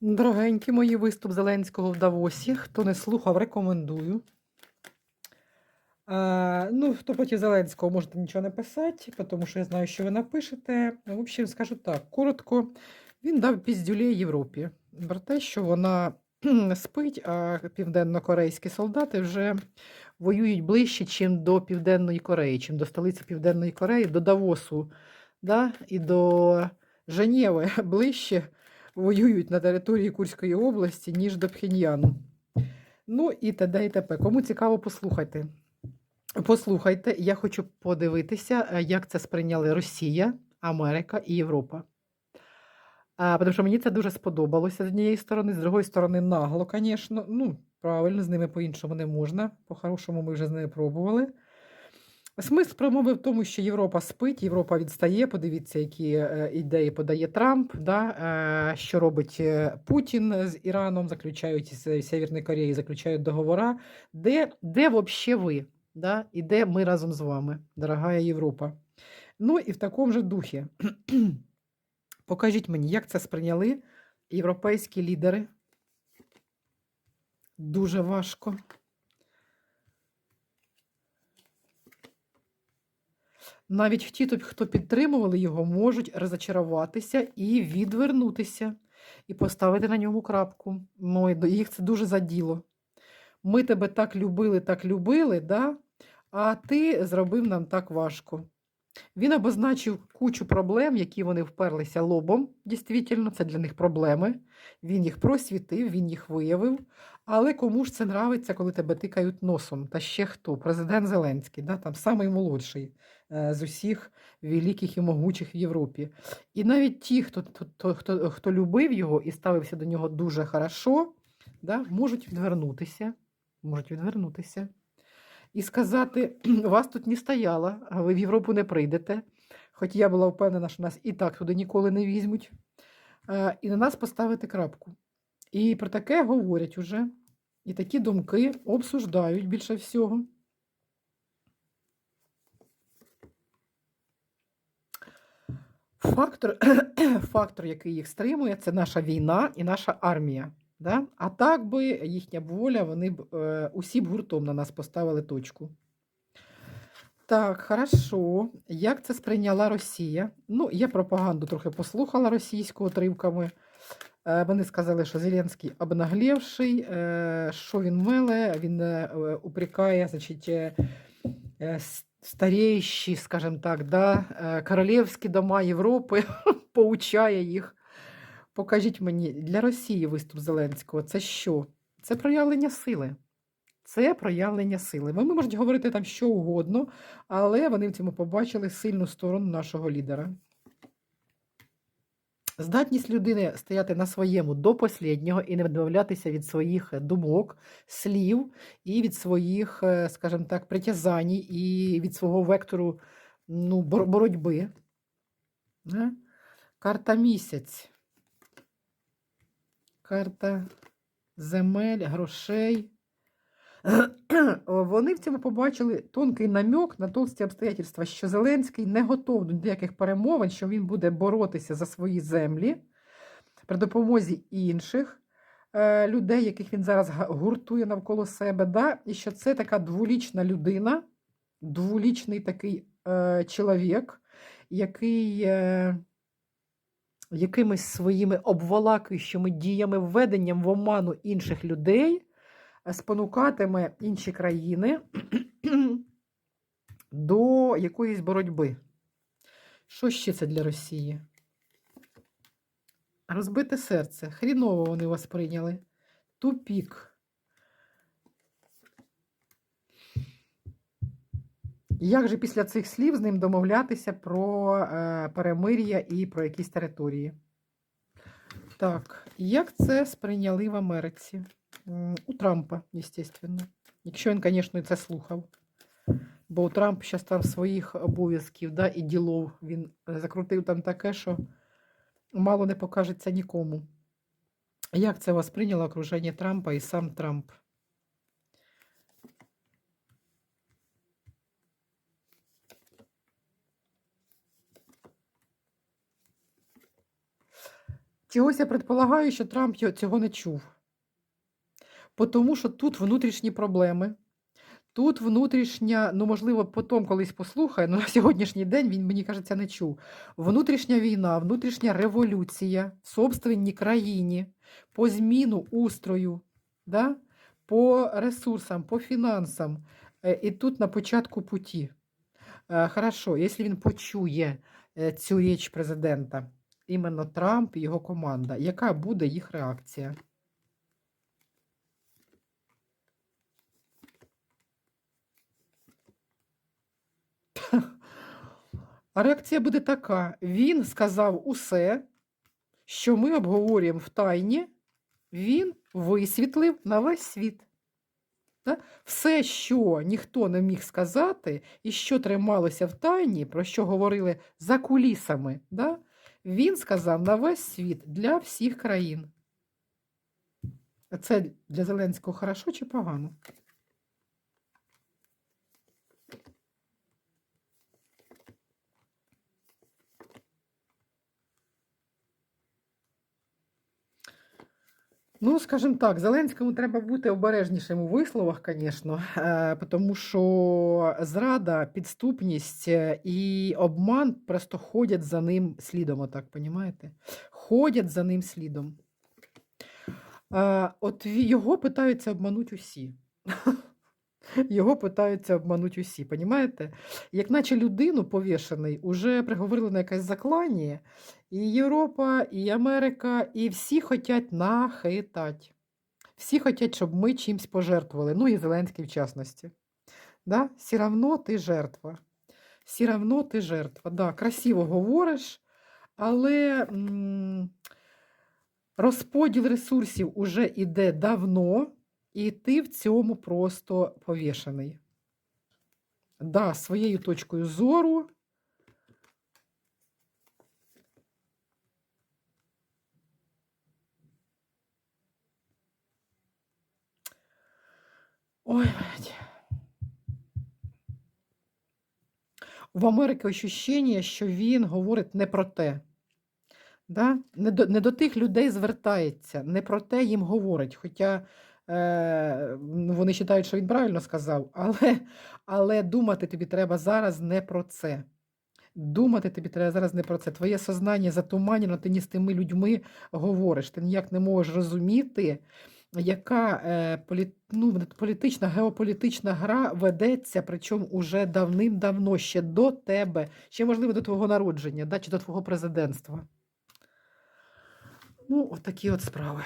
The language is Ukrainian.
Дорогенькі мої виступ Зеленського в Давосі. Хто не слухав, рекомендую. А, ну, хто проти Зеленського, можете нічого не писати, тому що я знаю, що ви напишете. В общем, скажу так, коротко, він дав піздюлей Європі про те, що вона спить, а південно-корейські солдати вже воюють ближче, ніж до Південної Кореї, чим до столиці Південної Кореї, до Давосу да? і до Женєви ближче воюють на території Курської області, ніж до Пхеньяну. Ну і т.д. і т.п. Кому цікаво, послухайте. Послухайте, я хочу подивитися, е, як це сприйняли Росія, Америка і Європа. А, тому що мені це дуже сподобалося з однієї сторони, з другої сторони, нагло, звісно. Ну, правильно, з ними по-іншому не можна. По-хорошому ми вже з ними пробували. Смисл промови в тому, що Європа спить, Європа відстає. Подивіться, які е, ідеї подає Трамп, да? е, що робить е, Путін з Іраном, заключають з Северної Кореї, заключають договори. Де, де взагалі ви? Да? І де ми разом з вами, дорога Європа? Ну і в такому же духі. Покажіть мені, як це сприйняли європейські лідери. Дуже важко. Навіть ті, хто підтримували його, можуть розочаруватися і відвернутися, і поставити на ньому крапку. Ну, їх це дуже заділо. Ми тебе так любили, так любили, да? а ти зробив нам так важко. Він обозначив кучу проблем, які вони вперлися лобом. Дійсно, це для них проблеми. Він їх просвітив, він їх виявив. Але кому ж це нравиться, коли тебе тикають носом? Та ще хто? Президент Зеленський, да? там самий молодший з усіх великих і могучих в Європі. І навіть ті, хто, хто, хто, хто любив його і ставився до нього дуже хорошо, да? можуть відвернутися. Можуть відвернутися і сказати: вас тут не стояло, ви в Європу не прийдете. Хоч я була впевнена, що нас і так туди ніколи не візьмуть, е, і на нас поставити крапку. І про таке говорять уже, і такі думки обсуждають більше всього. Фактор, фактор, який їх стримує, це наша війна і наша армія. Да? А так би їхня воля, вони б е, усі б гуртом на нас поставили точку. Так, хорошо. Як це сприйняла Росія? Ну, я пропаганду трохи послухала російську отривками. Е, вони сказали, що Зеленський обнаглівший, е, що він меле, він е, упрекає, значить, е, старіші, скажімо так, да, е, королівські дома Європи, поучає їх. Покажіть мені, для Росії виступ Зеленського це що? Це проявлення сили. Це проявлення сили. Вони можуть говорити там що угодно, але вони в цьому побачили сильну сторону нашого лідера. Здатність людини стояти на своєму до останнього і не відмовлятися від своїх думок, слів і від своїх, е, скажімо так, притязань і від свого вектору ну, боротьби. Е? Карта місяць. Карта земель, грошей. Вони в цьому побачили тонкий намек на толсті обстоятельства, що Зеленський не готов до ніяких перемовин, що він буде боротися за свої землі при допомозі інших е, людей, яких він зараз гуртує навколо себе. да? І що це така дволічна людина, дволічний такий е, чоловік, який. Е, якимись своїми обволакуючими діями, введенням в оману інших людей спонукатиме інші країни до якоїсь боротьби. Що ще це для Росії? Розбите серце. Хріново вони вас прийняли. Тупік. Як же після цих слів з ним домовлятися про е, перемир'я і про якісь території? Так, як це сприйняли в Америці? У Трампа, звісно. Якщо він, звісно, це слухав. Бо у Трамп зараз там своїх обов'язків да, і ділов він закрутив там таке, що мало не покажеться нікому. Як це вас прийняло окруження Трампа і сам Трамп? Чогось я предполагаю, що Трамп цього не чув. Тому що тут внутрішні проблеми. Тут внутрішня, ну можливо, потім колись послухає, але на сьогоднішній день він, мені кажеться, не чув. Внутрішня війна, внутрішня революція в собственній країні по зміну устрою, да? по ресурсам, по фінансам. Е, І тут на початку путі. Е, Хорошо, якщо він почує е, цю річ президента, іменно Трамп і його команда, яка буде їх реакція? А реакція буде така: він сказав усе, що ми обговорюємо в тайні, він висвітлив на весь світ. Все, що ніхто не міг сказати, і що трималося в тайні, про що говорили за кулісами, да? він сказав на весь світ для всіх країн. Це для Зеленського хорошо чи погано? Ну, скажімо так, Зеленському треба бути обережнішим у висловах, звісно, е, тому що зрада, підступність е, і обман просто ходять за ним слідом, отак, понімаєте? Ходять за ним слідом. Е, От його питаються обмануть усі. Його питаються обманути усі, понімаєте? Як наче людину повішений, уже приговорили на якесь заклання, і Європа, і Америка, і всі хочуть нахитати. Всі хочуть, щоб ми чимось пожертвували. Ну і Зеленський в частності. Да? Все равно ти жертва. Все равно ти жертва. Да, красиво говориш, але м, розподіл ресурсів уже іде давно, і ти в цьому просто повішений. Да, своєю точкою зору. Ой, блядь. В Америці ощущення, що він говорить не про те. Да? Не, до, не до тих людей звертається, не про те їм говорить. Хоча вони вважають, що він правильно сказав, але, але думати тобі треба зараз не про це. Думати тобі треба зараз не про це. Твоє сознання затуманено, ти ні з тими людьми говориш. Ти ніяк не можеш розуміти, яка е, полі, ну, політична, геополітична гра ведеться, причому уже давним-давно, ще до тебе, ще, можливо, до твого народження, да, чи до твого президентства. Ну, от такі от справи.